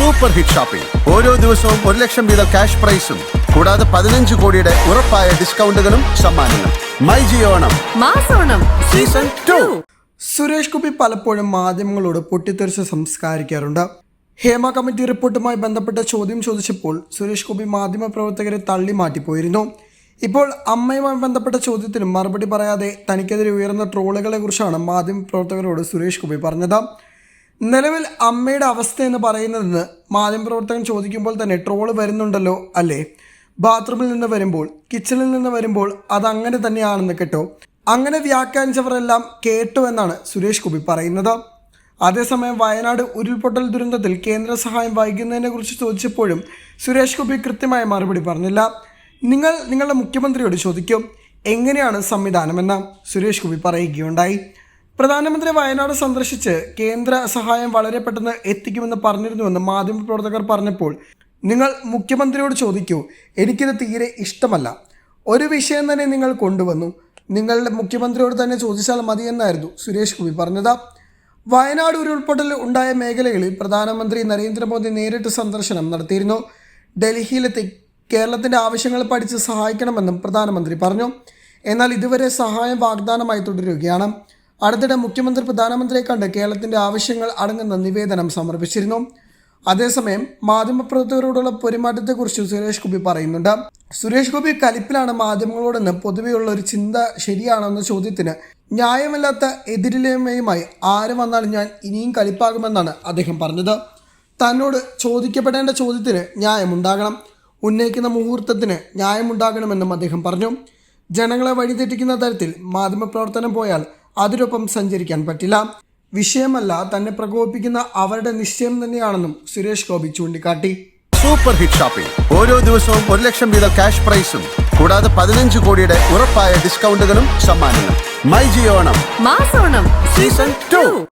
Super hit shopping ഓരോ ദിവസവും ഒരു ലക്ഷം വീതം ക്യാഷ് പ്രൈസും കൂടാതെ പതിനഞ്ച് കോടിയുടെ ഉറപ്പായ ഡിസ്കൗണ്ടുകളും സമ്മാനങ്ങളും. മൈ ജിയോണം മാസോണം സീസൺ ടു സുരേഷ് ഗോപി പലപ്പോഴും മാധ്യമങ്ങളോട് പൊട്ടിത്തെറിച്ച് സംസ്കാരിക്കാറുണ്ട് ഹേമ കമ്മിറ്റി റിപ്പോർട്ടുമായി ബന്ധപ്പെട്ട ചോദ്യം ചോദിച്ചപ്പോൾ സുരേഷ് ഗോപി മാധ്യമപ്രവർത്തകരെ തള്ളി മാറ്റിപ്പോയിരുന്നു. ഇപ്പോൾ അമ്മയുമായി ബന്ധപ്പെട്ട ചോദ്യത്തിനും മറുപടി പറയാതെ തനിക്കെതിരെ ഉയർന്ന ട്രോളുകളെ കുറിച്ചാണ് മാധ്യമപ്രവർത്തകരോട് സുരേഷ് ഗോപി പറഞ്ഞത്. നിലവിൽ അമ്മയുടെ അവസ്ഥ എന്ന് പറയുന്നതെന്ന് മാധ്യമപ്രവർത്തകൻ ചോദിക്കുമ്പോൾ തന്നെ ട്രോൾ വരുന്നുണ്ടല്ലോ അല്ലേ? ബാത്റൂമിൽ നിന്ന് വരുമ്പോൾ കിച്ചണിൽ നിന്ന് വരുമ്പോൾ അത് അങ്ങനെ തന്നെയാണെന്ന് കേട്ടോ. അങ്ങനെ വ്യാഖ്യാനിച്ചവരെല്ലാം കേട്ടു എന്നാണ് സുരേഷ് ഗോപി പറയുന്നത്. അതേസമയം വയനാട് ഉരുൾപൊട്ടൽ ദുരന്തത്തിൽ കേന്ദ്ര സഹായം വൈകുന്നതിനെ കുറിച്ച് ചോദിച്ചപ്പോഴും സുരേഷ് ഗോപി കൃത്യമായ മറുപടി പറഞ്ഞില്ല. നിങ്ങൾ നിങ്ങളുടെ മുഖ്യമന്ത്രിയോട് ചോദിക്കും എങ്ങനെയാണ് സംവിധാനമെന്ന് സുരേഷ് ഗോപി പറയുകയുണ്ടായി. പ്രധാനമന്ത്രി വയനാട് സന്ദർശിച്ച് കേന്ദ്ര സഹായം വളരെ പെട്ടെന്ന് എത്തിക്കുമെന്ന് പറഞ്ഞിരുന്നുവെന്ന് മാധ്യമപ്രവർത്തകർ പറഞ്ഞപ്പോൾ നിങ്ങൾ മുഖ്യമന്ത്രിയോട് ചോദിക്കൂ എനിക്കിത് തീരെ ഇഷ്ടമല്ല. ഒരു വിഷയം തന്നെ നിങ്ങൾ കൊണ്ടുവന്നു. നിങ്ങളുടെ മുഖ്യമന്ത്രിയോട് തന്നെ ചോദിച്ചാൽ മതി എന്നായിരുന്നു സുരേഷ് ഗോപി പറഞ്ഞത്. വയനാട് ഉരുൾപൊട്ടൽ ഉണ്ടായ മേഖലകളിൽ പ്രധാനമന്ത്രി നരേന്ദ്രമോദി നേരിട്ട് സന്ദർശനം നടത്തിയിരുന്നു. ഡൽഹിയിലെത്തി കേരളത്തിന്റെ ആവശ്യങ്ങൾ പഠിച്ച് സഹായിക്കണമെന്നും പ്രധാനമന്ത്രി പറഞ്ഞു. എന്നാൽ ഇതുവരെ സഹായം വാഗ്ദാനമായി തുടരുകയാണ്. അടുത്തിടെ മുഖ്യമന്ത്രി പ്രധാനമന്ത്രിയെ കണ്ട് കേരളത്തിന്റെ ആവശ്യങ്ങൾ അടങ്ങുന്ന നിവേദനം സമർപ്പിച്ചിരുന്നു. അതേസമയം മാധ്യമപ്രവർത്തകരോടുള്ള പെരുമാറ്റത്തെക്കുറിച്ച് സുരേഷ് ഗോപി പറയുന്നുണ്ട്. സുരേഷ് ഗോപി കലിപ്പിലാണ് മാധ്യമങ്ങളോടെന്ന് പൊതുവെയുള്ള ഒരു ചിന്ത ശരിയാണോ എന്ന ചോദ്യത്തിന് ന്യായമല്ലാത്ത എതിരിലേമയുമായി ആര് വന്നാലും ഞാൻ ഇനിയും കലിപ്പാകുമെന്നാണ് അദ്ദേഹം പറഞ്ഞത്. തന്നോട് ചോദിക്കപ്പെടേണ്ട ചോദ്യത്തിന് ന്യായമുണ്ടാകണം. ഉന്നയിക്കുന്ന മുഹൂർത്തത്തിന് ന്യായമുണ്ടാകണമെന്നും അദ്ദേഹം പറഞ്ഞു. ജനങ്ങളെ വഴിതെറ്റിക്കുന്ന തരത്തിൽ മാധ്യമപ്രവർത്തനം പോയാൽ അതിനൊപ്പം സഞ്ചരിക്കാൻ പറ്റില്ല. വിഷയമല്ല തന്നെ പ്രകോപിപ്പിക്കുന്ന അവരുടെ നിശ്ചയം തന്നെയാണെന്നും സുരേഷ് ഗോപി ചൂണ്ടിക്കാട്ടി. സൂപ്പർ ഹിറ്റ് ഷോപ്പിംഗ് ഓരോ ദിവസവും ഒരു ലക്ഷം വീതം ക്യാഷ് പ്രൈസും കൂടാതെ പതിനഞ്ച് കോടിയുടെ ഉറപ്പായ ഡിസ്കൗണ്ടുകളും സമ്മാനങ്ങളും. മൈ ജിയോണം മാസോണം. Season two